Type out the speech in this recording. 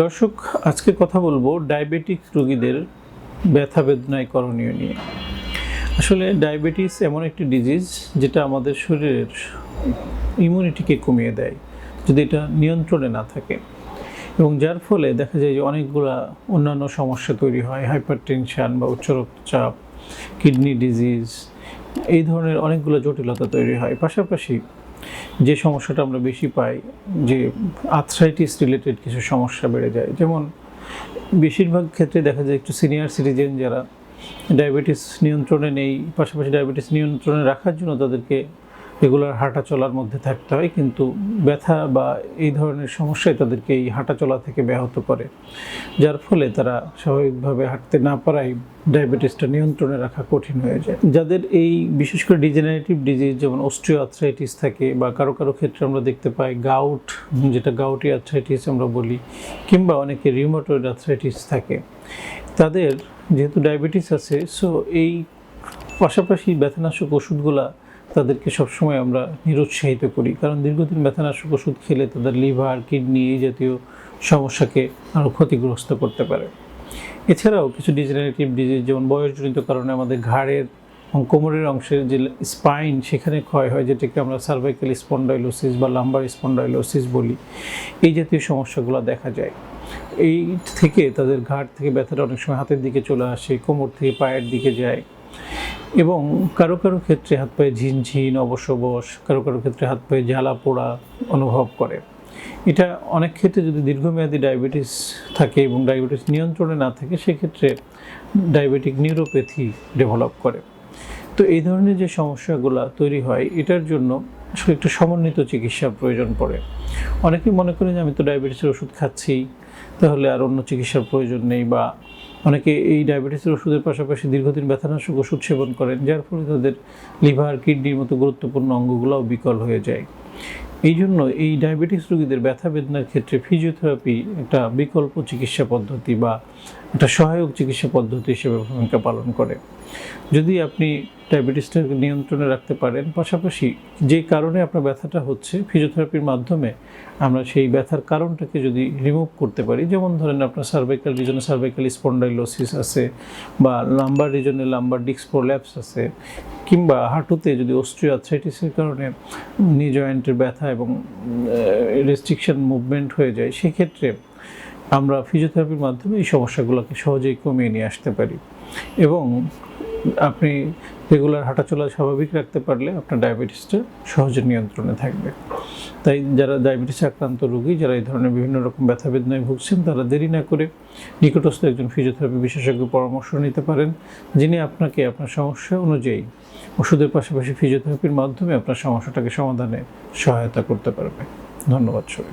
দর্শক, আজকে কথা বলব ডায়াবেটিক রোগীদের ব্যথা বেদনায় করণীয় নিয়ে। আসলে ডায়াবেটিস এমন একটি ডিজিজ যেটা আমাদের শরীরের ইমিউনিটিকে কমিয়ে দেয়, যদি এটা নিয়ন্ত্রণে না থাকে। এবং যার ফলে দেখা যায় যে অনেকগুলা অন্যান্য সমস্যা তৈরি হয় হাইপার টেনশান বা উচ্চ রক্তচাপ কিডনি ডিজিজ এই ধরনের অনেকগুলো জটিলতা তৈরি হয়। পাশাপাশি যে সমস্যাটা আমরা বেশি পাই, যে আর্থ্রাইটিস রিলেটেড কিছু সমস্যা বেড়ে যায়। যেমন বেশিরভাগ ক্ষেত্রে দেখা যায় একটু সিনিয়র সিটিজেন যারা ডায়াবেটিস নিয়ন্ত্রণে নেই, পাশাপাশি ডায়াবেটিস নিয়ন্ত্রণে রাখার জন্য তাদেরকে রেগুলার হাঁটা চলার মধ্যে থাকতে হয়, কিন্তু ব্যথা বা এই ধরনের সমস্যায় তাদেরকে এই হাঁটা চলা থেকে ব্যাহত করে। যার ফলে তারা স্বাভাবিকভাবে হাঁটতে না পারায় ডায়াবেটিসটা নিয়ন্ত্রণে রাখা কঠিন হয়ে যায়। যাদের এই বিশেষ করে ডিজেনারেটিভ ডিজিজ যেমন অস্ট্রিও আর্থ্রাইটিস থাকে বা কারও কারও ক্ষেত্রে আমরা দেখতে পাই গাউট, যেটা গাউটি আর্থ্রাইটিস আমরা বলি, কিংবা অনেকে রিউমাটয়েড আর্থ্রাইটিস থাকে, তাদের যেহেতু ডায়াবেটিস আছে সো এই পাশাপাশি ব্যথানাশক ওষুধগুলা তাদেরকে সবসময় আমরা নিরুৎসাহিত করি। কারণ দীর্ঘদিন ব্যথানাশক ওষুধ খেলে তাদের লিভার, কিডনি এই জাতীয় সমস্যাকে আরও ক্ষতিগ্রস্ত করতে পারে। এছাড়াও কিছু ডিজেনারেটিভ ডিজিজ যেমন বয়সজনিত কারণে আমাদের ঘাড়ের এবং কোমরের অংশের যে স্পাইন সেখানে ক্ষয় হয়, যেটাকে আমরা সার্ভাইকাল স্পন্ডাইলোসিস বা লাম্বার স্পন্ডাইলোসিস বলি। এই জাতীয় সমস্যাগুলো দেখা যায়। এই থেকে তাদের ঘাড় থেকে ব্যথাটা অনেক সময় হাতের দিকে চলে আসে, কোমর থেকে পায়ের দিকে যায়। এবং কারও কারও ক্ষেত্রে হাত পায়ে ঝিনঝিন, অবসবস, কারও কারও ক্ষেত্রে হাত পায়ে জ্বালা পোড়া অনুভব করে। এটা অনেক ক্ষেত্রে যদি দীর্ঘমেয়াদী ডায়াবেটিস থাকে এবং ডায়াবেটিস নিয়ন্ত্রণে না থাকে, সেক্ষেত্রে ডায়াবেটিক নিউরোপ্যাথি ডেভেলপ করে। তো এই ধরনের যে সমস্যাগুলো তৈরি হয়, এটার জন্য আসলে একটু সমন্বিত চিকিৎসার প্রয়োজন পড়ে। অনেকেই মনে করেন যে, আমি তো ডায়াবেটিসের ওষুধ খাচ্ছি, তাহলে আর অন্য চিকিৎসার প্রয়োজন নেই বা অনেকে এই ডায়াবেটিসের ওষুধের পাশাপাশি দীর্ঘদিন ব্যথানাশক ওষুধ সেবন করেন, যার ফলে তাদের লিভার, কিডনির মতো গুরুত্বপূর্ণ অঙ্গগুলোও বিকল হয়ে যায়। এই জন্য এই ডায়াবেটিস রোগীদের ব্যথা বেদনার ক্ষেত্রে ফিজিওথেরাপি একটা বিকল্প চিকিৎসা পদ্ধতি বা একটা সহায়ক চিকিৎসা পদ্ধতি হিসেবে ভূমিকা পালন করে। যদি আপনি ডায়াবেটিসটাকে নিয়ন্ত্রণে রাখতে পারেন, পাশাপাশি যে কারণে আপনার ব্যথাটা হচ্ছে ফিজিওথেরাপির মাধ্যমে আমরা সেই ব্যথার কারণটাকে যদি রিমুভ করতে পারি, যেমন ধরেন আপনার সার্ভাইকাল রিজনে সার্ভাইকাল স্পন্ডাইলোসিস আছে বা লাম্বার রিজনে লাম্বার ডিস্ক প্রোল্যাপস আছে, কিংবা হাঁটুতে যদি অস্ট্রিও আর্থ্রাইটিসের কারণে নি জয়েন্টের ব্যথা এবং রেস্ট্রিকশন মুভমেন্ট হয়ে যায়, সেক্ষেত্রে আমরা ফিজিওথেরাপির মাধ্যমে এই সমস্যাগুলোকে সহজেই কমিয়ে নিয়ে আসতে পারি। এবং আপনি রেগুলার হাঁটাচলা স্বাভাবিক রাখতে পারলে আপনার ডায়াবেটিসটা সহজে নিয়ন্ত্রণে থাকবে। তাই যারা ডায়াবেটিস আক্রান্ত রোগী, যারা এই ধরনের বিভিন্ন রকম ব্যথা বেদনায় ভুগছেন, তারা দেরি না করে নিকটস্থ একজন ফিজিওথেরাপি বিশেষজ্ঞ পরামর্শ নিতে পারেন, যিনি আপনাকে আপনার সমস্যা অনুযায়ী ওষুধের পাশাপাশি ফিজিওথেরাপির মাধ্যমে আপনার সমস্যাটাকে সমাধানে সহায়তা করতে পারবে। ধন্যবাদ সবাই